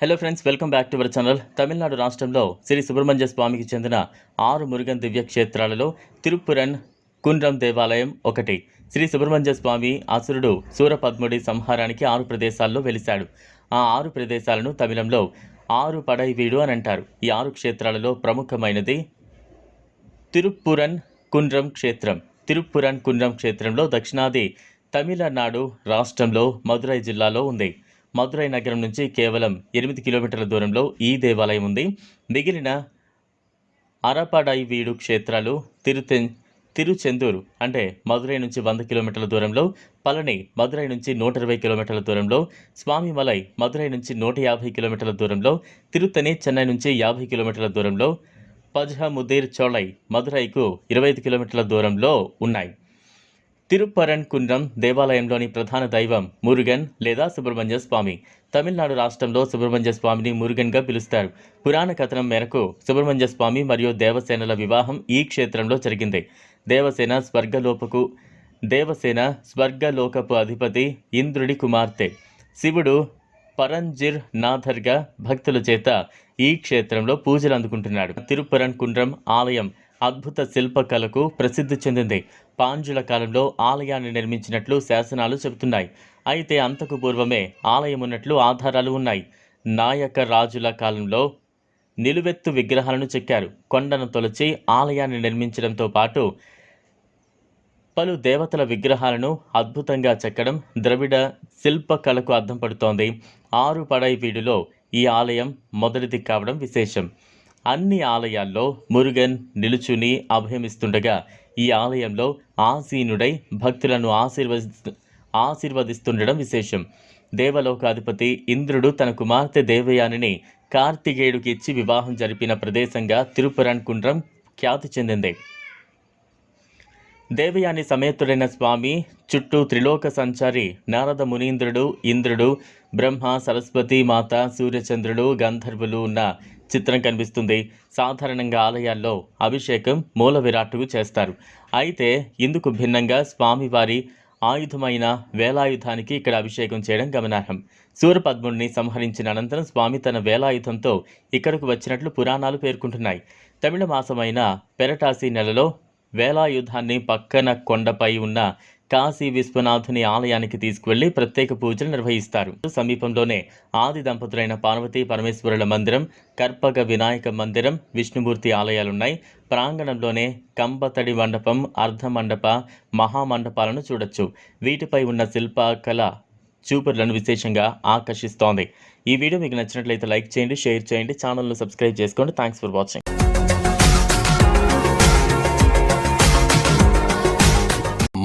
Hello friends welcome back to our channel Tamil Nadu రాష్ట్రంలో శ్రీ సుబ్రహ్మణ్య స్వామికి చెందిన ఆరు మురుగన్ దివ్య క్షేత్రాలలో తిరుప్పురన్ కుండ్రం దేవాలయం ఒకటి. శ్రీ సుబ్రహ్మణ్య స్వామి అసురుడు సూరపద్ముడి సంహారానికి ఆరు ప్రదేశాల్లో వెలిశాడు. ఆ ఆరు ప్రదేశాలను తమిళంలో ఆరు పడై వీడు అని అంటారు. ఈ ఆరు క్షేత్రాలలో ప్రముఖమైనది తిరుప్పురన్ కుండ్రం క్షేత్రం. తిరుప్పురన్ కుండ్రం క్షేత్రంలో దక్షిణాది తమిళనాడు రాష్ట్రంలో మదురై జిల్లాలో ఉంది. మధురై నగరం నుంచి కేవలం ఎనిమిది కిలోమీటర్ల దూరంలో ఈ దేవాలయం ఉంది. మిగిలిన అరపడై వీడు క్షేత్రాలు తిరుతెన్ తిరుచెందూరు అంటే మదురై నుంచి వంద కిలోమీటర్ల దూరంలో పళని మదురై నుంచి నూట ఇరవై కిలోమీటర్ల దూరంలో స్వామిమలై మధురై నుంచి నూట యాభై కిలోమీటర్ల దూరంలో తిరుత్తని చెన్నై నుంచి యాభై కిలోమీటర్ల దూరంలో పజ్హముదీర్ చోళై మధురైకు ఇరవై ఐదు కిలోమీటర్ల దూరంలో ఉన్నాయి. తిరుప్పరన్ కుండ్రం దేవాలయంలోని ప్రధాన దైవం మురుగన్ లేదా సుబ్రహ్మణ్య స్వామి. తమిళనాడు రాష్ట్రంలో సుబ్రహ్మణ్య స్వామిని మురుగన్గా పిలుస్తారు. పురాణ కథనం మేరకు సుబ్రహ్మణ్య స్వామి మరియు దేవసేనల వివాహం ఈ క్షేత్రంలో జరిగింది. దేవసేన స్వర్గలోపకు దేవసేన స్వర్గలోకపు అధిపతి ఇంద్రుడి కుమార్తె. శివుడు పరంజిర్ నాథర్గా భక్తుల చేత ఈ క్షేత్రంలో పూజలు అందుకుంటున్నాడు. తిరుపరన్ కుండ్రం ఆలయం అద్భుత శిల్పకళకు ప్రసిద్ధి చెందింది. పాంజుల కాలంలో ఆలయాన్ని నిర్మించినట్లు శాసనాలు చెబుతున్నాయి. అయితే అంతకు పూర్వమే ఆలయం ఉన్నట్లు ఆధారాలు ఉన్నాయి. నాయక రాజుల కాలంలో నిలువెత్తు విగ్రహాలను చెక్కారు. కొండను తొలచి ఆలయాన్ని నిర్మించడంతో పాటు పలు దేవతల విగ్రహాలను అద్భుతంగా చెక్కడం ద్రవిడ శిల్పకళకు అద్దం పడుతోంది. ఆరు పడై వీడిలో ఈ ఆలయం మొదటిది కావడం విశేషం. అన్ని ఆలయాల్లో మురుగన్ నిలుచుని అభయమిస్తుండగా ఈ ఆలయంలో ఆసీనుడై భక్తులను ఆశీర్వదిస్తు ఆశీర్వదిస్తుండడం విశేషం. దేవలోకాధిపతి ఇంద్రుడు తన కుమార్తె దేవయానిని కార్తికేయుడికి ఇచ్చి వివాహం జరిపిన ప్రదేశంగా తిరుపురన్ కుండ్రం ఖ్యాతి చెందింది. దేవయాని సమేతుడైన స్వామి చుట్టూ త్రిలోక సంచారి నారద మునీంద్రుడు ఇంద్రుడు బ్రహ్మ సరస్వతి మాత సూర్యచంద్రుడు గంధర్వులు ఉన్న చిత్రం కనిపిస్తుంది. సాధారణంగా ఆలయాల్లో అభిషేకం మూల విరాట్టుకు చేస్తారు. అయితే ఇందుకు భిన్నంగా స్వామివారి ఆయుధమైన వేలాయుధానికి ఇక్కడ అభిషేకం చేయడం గమనార్హం. సూరపద్ముడిని సంహరించిన అనంతరం స్వామి తన వేలాయుధంతో ఇక్కడకు వచ్చినట్లు పురాణాలు పేర్కొంటున్నాయి. తమిళ మాసమైన పెరటాసి నెలలో వేలాయుధాన్ని పక్కన కొండపై ఉన్న కాశీ విశ్వనాథుని ఆలయానికి తీసుకువెళ్ళి ప్రత్యేక పూజలు నిర్వహిస్తారు. సమీపంలోనే ఆది దంపతులైన పార్వతీ పరమేశ్వరుల మందిరం కర్పక వినాయక మందిరం విష్ణుమూర్తి ఆలయాలున్నాయి. ప్రాంగణంలోనే కంబతడి మండపం అర్ధ మండప మహామండపాలను చూడొచ్చు. వీటిపై ఉన్న శిల్పకళ చూపర్లను విశేషంగా ఆకర్షిస్తోంది. ఈ వీడియో మీకు నచ్చినట్లయితే లైక్ చేయండి షేర్ చేయండి ఛానల్ను సబ్స్క్రైబ్ చేసుకోండి. Thanks for watching.